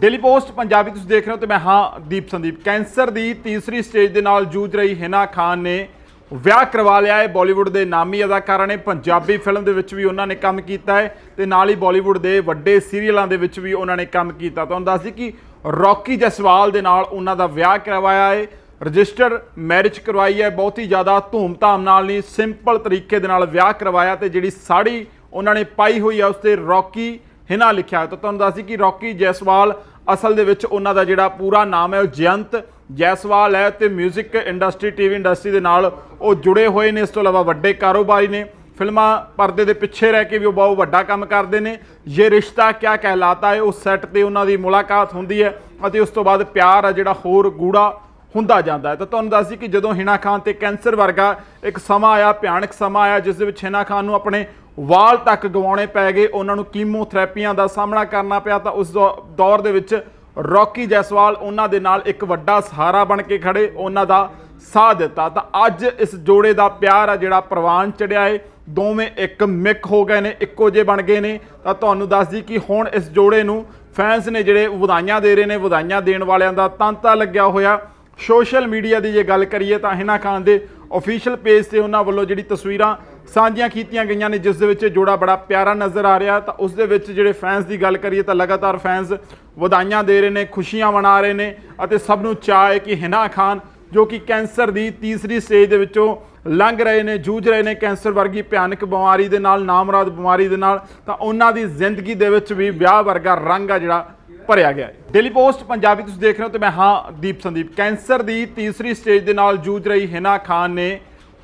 Daily post, Punjabi ਤੁਸੀਂ ਦੇਖ ਰਹੇ ਹੋ ਤੇ ਮੈਂ ਹਾਂ ਦੀਪ ਸੰਦੀਪ। ਕੈਂਸਰ ਦੀ ਤੀਸਰੀ ਸਟੇਜ ਦੇ ਨਾਲ ਜੂਝ ਰਹੀ ਹਿਨਾ ਖਾਨ ਨੇ ਵਿਆਹ ਕਰਵਾ ਲਿਆ ਹੈ। ਬਾਲੀਵੁੱਡ ਦੇ ਨਾਮੀ ਅਦਾਕਾਰਾਂ ਨੇ ਪੰਜਾਬੀ ਫਿਲਮ ਦੇ ਵਿੱਚ ਵੀ ਉਹਨਾਂ ਨੇ ਕੰਮ ਕੀਤਾ ਹੈ ਤੇ ਨਾਲ ਹੀ ਬਾਲੀਵੁੱਡ ਦੇ ਵੱਡੇ ਸੀਰੀਅਲਾਂ ਦੇ ਵਿੱਚ ਵੀ ਉਹਨਾਂ ਨੇ ਕੰਮ ਕੀਤਾ। ਤੁਹਾਨੂੰ ਦੱਸ ਦਈਏ ਕਿ ਰੌਕੀ ਜਸਵਾਲ ਦੇ ਨਾਲ ਉਹਨਾਂ ਦਾ ਵਿਆਹ ਕਰਵਾਇਆ ਹੈ। ਰਜਿਸਟਰ ਮੈਰਿਜ ਕਰਵਾਈ ਹੈ। ਬਹੁਤ ਹੀ ਜ਼ਿਆਦਾ ਧੂਮ-ਧਾਮ ਨਾਲ ਨਹੀਂ, ਸਿੰਪਲ ਤਰੀਕੇ ਦੇ ਨਾਲ ਵਿਆਹ ਕਰਵਾਇਆ ਤੇ ਜਿਹੜੀ ਸਾੜੀ ਉਹਨਾਂ ਨੇ ਪਾਈ ਹੋਈ ਹੈ, ਉਸ ਤੇ ਰੌਕੀ ਹਿਨਾ ਲਿਖਿਆ ਹੋਇਆ ਤਾਂ ਤੁਹਾਨੂੰ ਦੱਸਦੀ ਕਿ ਰੌਕੀ ਜੈਸਵਾਲ ਅਸਲ ਦੇ ਵਿੱਚ ਉਹਨਾਂ ਦਾ ਜਿਹੜਾ ਪੂਰਾ ਨਾਮ ਹੈ ਉਹ ਜਯੰਤ ਜੈਸਵਾਲ ਹੈ ਤੇ 뮤직 ਇੰਡਸਟਰੀ ਟੀਵੀ ਇੰਡਸਟਰੀ ਦੇ ਨਾਲ ਉਹ ਜੁੜੇ ਹੋਏ ਨੇ। ਇਸ ਤੋਂ ਇਲਾਵਾ ਵੱਡੇ ਕਾਰੋਬਾਰੀ ਨੇ। ਫਿਲਮਾਂ ਪਰਦੇ ਦੇ ਪਿੱਛੇ ਰਹਿ ਕੇ ਵੀ ਉਹ ਬਹੁਤ ਵੱਡਾ ਕੰਮ ਕਰਦੇ ਨੇ। ਇਹ ਰਿਸ਼ਤਾ ਕਿਆ ਕਹਿਲਾਤਾ ਹੈ, ਉਸ ਸੈੱਟ ਤੇ ਉਹਨਾਂ ਦੀ ਮੁਲਾਕਾਤ ਹੁੰਦੀ ਹੈ ਅਤੇ ਉਸ ਤੋਂ ਬਾਅਦ ਪਿਆਰ ਆ ਜਿਹੜਾ ਹੋਰ ਗੂੜਾ ਹੁੰਦਾ ਜਾਂਦਾ ਹੈ। ਤਾਂ ਤੁਹਾਨੂੰ ਦੱਸਦੀ ਕਿ ਜਦੋਂ ਹਿਨਾ ਖਾਨ ਤੇ ਕੈਂਸਰ ਵਰਗਾ ਇੱਕ ਸਮਾਂ ਆਇਆ, ਭਿਆਨਕ ਸਮਾਂ ਆਇਆ, ਜਿਸ ਦੇ ਵਿੱਚ ਹਿਨਾ ਖਾਨ ਨੂੰ ਆਪਣੇ ਵਾਲ ਤੱਕ ਗਵਾਉਣੇ ਪੈ ਗਏ, ਉਹਨਾਂ ਨੂੰ ਕੀਮੋਥੈਰੇਪੀਆਂ ਦਾ ਸਾਹਮਣਾ ਕਰਨਾ ਪਿਆ ਤਾਂ ਉਸ ਦੌ- ਦੌਰ ਦੇ ਵਿੱਚ ਰੌਕੀ ਜੈਸਵਾਲ ਉਹਨਾਂ ਦੇ ਨਾਲ ਇੱਕ ਵੱਡਾ ਸਹਾਰਾ ਬਣ ਕੇ ਖੜੇ, ਉਹਨਾਂ ਦਾ ਸਾਥ ਦਿੱਤਾ। ਤਾਂ ਅੱਜ ਇਸ ਜੋੜੇ ਦਾ ਪਿਆਰ ਆ ਜਿਹੜਾ ਪ੍ਰਵਾਨ ਚੜਿਆ ਏ, ਦੋਵੇਂ ਇੱਕ ਮਿਕ ਹੋ ਗਏ ਨੇ, ਇੱਕੋ ਜਿਹੇ ਬਣ ਗਏ ਨੇ। ਤਾਂ ਤੁਹਾਨੂੰ ਦੱਸ ਦਈ ਕਿ ਹੁਣ ਇਸ ਜੋੜੇ ਨੂੰ ਫੈਨਸ ਨੇ ਜਿਹੜੇ ਵਧਾਈਆਂ ਦੇ ਰਹੇ ਨੇ, ਵਧਾਈਆਂ ਦੇਣ ਵਾਲਿਆਂ ਦਾ ਤਾਂਤਾ ਲੱਗਿਆ ਹੋਇਆ। ਸੋਸ਼ਲ ਮੀਡੀਆ ਦੀ ਜੇ ਗੱਲ ਕਰੀਏ ਤਾਂ ਹਿਨਾ ਖਾਨ ਦੇ ਅਫੀਸ਼ੀਅਲ ਪੇਜ ਤੇ ਉਹਨਾਂ ਵੱਲੋਂ ਜਿਹੜੀ ਤਸਵੀਰਾਂ ਸਾਂਝੀਆਂ ਕੀਤੀਆਂ ਗਈਆਂ ਨੇ, ਜਿਸ ਦੇ ਵਿੱਚ ਜੋੜਾ ਬੜਾ ਪਿਆਰਾ ਨਜ਼ਰ ਆ ਰਿਹਾ। ਤਾਂ ਉਸ ਦੇ ਵਿੱਚ ਜਿਹੜੇ ਫੈਨਸ ਦੀ ਗੱਲ ਕਰੀਏ ਤਾਂ ਲਗਾਤਾਰ ਫੈਨਸ ਵਧਾਈਆਂ ਦੇ ਰਹੇ ਨੇ, ਖੁਸ਼ੀਆਂ ਮਨਾ ਰਹੇ ਨੇ ਅਤੇ ਸਭ ਨੂੰ ਚਾਅ ਹੈ ਕਿ ਹਿਨਾ ਖਾਨ, ਜੋ ਕਿ ਕੈਂਸਰ ਦੀ ਤੀਸਰੀ ਸਟੇਜ ਦੇ ਵਿੱਚੋਂ ਲੰਘ ਰਹੇ ਨੇ, ਜੂਝ ਰਹੇ ਨੇ ਕੈਂਸਰ ਵਰਗੀ ਭਿਆਨਕ ਬਿਮਾਰੀ ਦੇ ਨਾਲ ਨਾਮਰਾਦ ਬਿਮਾਰੀ ਦੇ ਨਾਲ, ਤਾਂ ਉਹਨਾਂ ਦੀ ਜ਼ਿੰਦਗੀ ਦੇ ਵਿੱਚ ਵੀ ਵਿਆਹ ਵਰਗਾ ਰੰਗ ਆ ਜਿਹੜਾ ਭਰਿਆ ਗਿਆ ਹੈ। ਡੇਲੀ ਪੋਸਟ ਪੰਜਾਬੀ ਤੁਸੀਂ ਦੇਖ ਰਹੇ ਹੋ ਤੇ ਮੈਂ ਹਾਂ ਦੀਪ ਸੰਦੀਪ। ਕੈਂਸਰ ਦੀ ਤੀਸਰੀ ਸਟੇਜ ਦੇ ਨਾਲ ਜੂਝ ਰਹੀ ਹਿਨਾ ਖਾਨ ਨੇ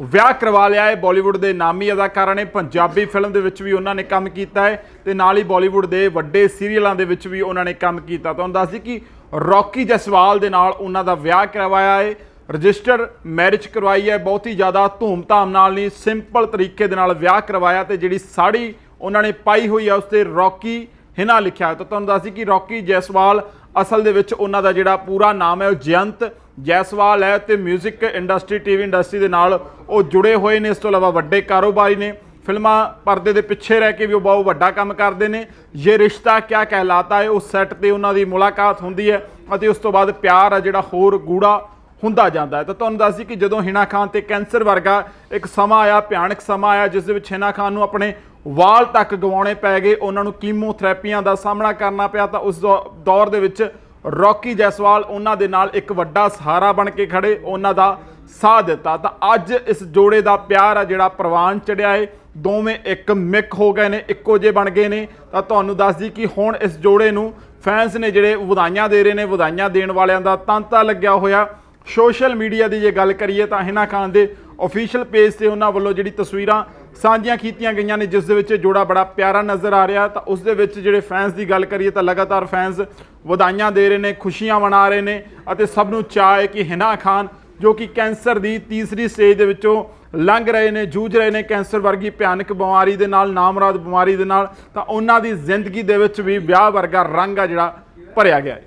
ਵਿਆਹ ਕਰਵਾ ਲਿਆ ਹੈ। ਬਾਲੀਵੁੱਡ ਦੇ ਨਾਮੀ ਅਦਾਕਾਰਾਂ ਨੇ ਪੰਜਾਬੀ ਫਿਲਮ ਦੇ ਵਿੱਚ ਵੀ ਉਹਨਾਂ ਨੇ ਕੰਮ ਕੀਤਾ ਹੈ ਤੇ ਨਾਲ ਹੀ ਬਾਲੀਵੁੱਡ ਦੇ ਵੱਡੇ ਸੀਰੀਅਲਾਂ ਦੇ ਵਿੱਚ ਵੀ ਉਹਨਾਂ ਨੇ ਕੰਮ ਕੀਤਾ। ਤੁਹਾਨੂੰ ਦੱਸ ਦਈਏ ਕਿ ਰੌਕੀ ਜਸਵਾਲ ਦੇ ਨਾਲ ਉਹਨਾਂ ਦਾ ਵਿਆਹ ਕਰਵਾਇਆ ਹੈ। ਰਜਿਸਟਰ ਮੈਰਿਜ ਕਰਵਾਈ ਹੈ। ਬਹੁਤ ਹੀ ਜ਼ਿਆਦਾ ਧੂਮ-ਧਾਮ ਨਾਲ ਨਹੀਂ ਸਿੰਪਲ ਤਰੀਕੇ ਦੇ ਨਾਲ ਵਿਆਹ ਕਰਵਾਇਆ ਤੇ ਜਿਹੜੀ ਸਾੜੀ ਉਹਨਾਂ ਨੇ ਪਾਈ ਹੋਈ ਹੈ, ਉਸ ਤੇ ਰੌਕੀ ਹਿਨਾ ਲਿਖਿਆ ਤਾਂ ਤੁਹਾਨੂੰ ਦੱਸ ਦਈਏ ਕਿ ਰੌਕੀ ਜੈਸਵਾਲ ਅਸਲ ਦੇ ਵਿੱਚ ਉਹਨਾਂ ਦਾ ਜਿਹੜਾ ਪੂਰਾ ਨਾਮ ਹੈ ਉਹ ਜਯੰਤ ਜੈਸਵਾਲ ਹੈ ਤੇ 뮤직 ਇੰਡਸਟਰੀ ਟੀਵੀ ਇੰਡਸਟਰੀ ਦੇ ਨਾਲ ਉਹ ਜੁੜੇ ਹੋਏ ਨੇ। ਇਸ ਤੋਂ ਇਲਾਵਾ ਵੱਡੇ ਕਾਰੋਬਾਰੀ ਨੇ। ਫਿਲਮਾਂ ਪਰਦੇ ਦੇ ਪਿੱਛੇ ਰਹਿ ਕੇ ਵੀ ਉਹ ਬਹੁਤ ਵੱਡਾ ਕੰਮ ਕਰਦੇ ਨੇ। ਇਹ ਰਿਸ਼ਤਾ ਕਿਆ ਕਹਿਲਾਤਾ ਹੈ ਉਸ ਸੈੱਟ ਤੇ ਉਹਨਾਂ ਦੀ ਮੁਲਾਕਾਤ ਹੁੰਦੀ ਹੈ ਅਤੇ ਉਸ ਤੋਂ ਬਾਅਦ ਪਿਆਰ ਆ ਜਿਹੜਾ ਹੋਰ ਗੂੜਾ ਹੁੰਦਾ ਜਾਂਦਾ ਹੈ। ਤਾਂ ਤੁਹਾਨੂੰ ਦੱਸ ਦਈਏ ਕਿ ਜਦੋਂ ਹਿਨਾ ਖਾਨ ਤੇ ਕੈਂਸਰ ਵਰਗਾ ਇੱਕ ਸਮਾਂ ਆਇਆ, ਭਿਆਨਕ ਸਮਾਂ ਆਇਆ, ਜਿਸ ਦੇ ਵਿੱਚ ਹਿਨਾ ਖਾਨ ਨੂੰ ਆਪਣੇ ਵਾਲ ਤੱਕ ਗਵਾਉਣੇ ਪੈ ਗਏ, ਉਹਨਾਂ ਨੂੰ ਕੀਮੋਥੈਰੇਪੀਆਂ ਦਾ ਸਾਹਮਣਾ ਕਰਨਾ ਪਿਆ, ਤਾਂ ਉਸ ਦੌ- ਦੌਰ ਦੇ ਵਿੱਚ ਰੌਕੀ ਜੈਸਵਾਲ ਉਹਨਾਂ ਦੇ ਨਾਲ ਇੱਕ ਵੱਡਾ ਸਹਾਰਾ ਬਣ ਕੇ ਖੜੇ, ਉਹਨਾਂ ਦਾ ਸਾਥ ਦਿੱਤਾ। ਤਾਂ ਅੱਜ ਇਸ ਜੋੜੇ ਦਾ ਪਿਆਰ ਆ ਜਿਹੜਾ ਪ੍ਰਵਾਨ ਚੜਿਆ ਏ, ਦੋਵੇਂ ਇੱਕ ਮਿਕ ਹੋ ਗਏ ਨੇ, ਇੱਕੋ ਜਿਹੇ ਬਣ ਗਏ ਨੇ। ਤਾਂ ਤੁਹਾਨੂੰ ਦੱਸ ਦਈ ਕਿ ਹੁਣ ਇਸ ਜੋੜੇ ਨੂੰ ਫੈਨਸ ਨੇ ਜਿਹੜੇ ਵਧਾਈਆਂ ਦੇ ਰਹੇ ਨੇ, ਵਧਾਈਆਂ ਦੇਣ ਵਾਲਿਆਂ ਦਾ ਤਾਂਤਾ ਲੱਗਿਆ ਹੋਇਆ। ਸੋਸ਼ਲ ਮੀਡੀਆ ਦੀ ਜੇ ਗੱਲ ਕਰੀਏ ਤਾਂ ਹਿਨਾ ਖਾਨ ਦੇ ਅਫੀਸ਼ੀਅਲ ਪੇਜ ਤੇ ਉਹਨਾਂ ਵੱਲੋਂ ਜਿਹੜੀ ਤਸਵੀਰਾਂ ਸਾਂਝੀਆਂ ਕੀਤੀਆਂ ਗਈਆਂ ਨੇ, ਜਿਸ ਦੇ ਵਿੱਚ ਜੋੜਾ ਬੜਾ ਪਿਆਰਾ ਨਜ਼ਰ ਆ ਰਿਹਾ। ਤਾਂ ਉਸ ਦੇ ਵਿੱਚ ਜਿਹੜੇ ਫੈਨਸ ਦੀ ਗੱਲ ਕਰੀਏ ਤਾਂ ਲਗਾਤਾਰ ਫੈਨਸ ਵਧਾਈਆਂ ਦੇ ਰਹੇ ਨੇ, ਖੁਸ਼ੀਆਂ ਮਨਾ ਰਹੇ ਨੇ ਅਤੇ ਸਭ ਨੂੰ ਚਾਅ ਹੈ ਕਿ ਹਿਨਾ ਖਾਨ, ਜੋ ਕਿ ਕੈਂਸਰ ਦੀ ਤੀਸਰੀ ਸਟੇਜ ਦੇ ਵਿੱਚੋਂ ਲੰਘ ਰਹੇ ਨੇ, ਜੂਝ ਰਹੇ ਨੇ ਕੈਂਸਰ ਵਰਗੀ ਭਿਆਨਕ ਬਿਮਾਰੀ ਦੇ ਨਾਲ, ਨਾਮਰਾਦ ਬਿਮਾਰੀ ਦੇ ਨਾਲ, ਤਾਂ ਉਹਨਾਂ ਦੀ ਜ਼ਿੰਦਗੀ ਦੇ ਵਿੱਚ ਵੀ ਵਿਆਹ ਵਰਗਾ ਰੰਗ ਆ ਜਿਹੜਾ ਭਰਿਆ ਗਿਆ ਹੈ।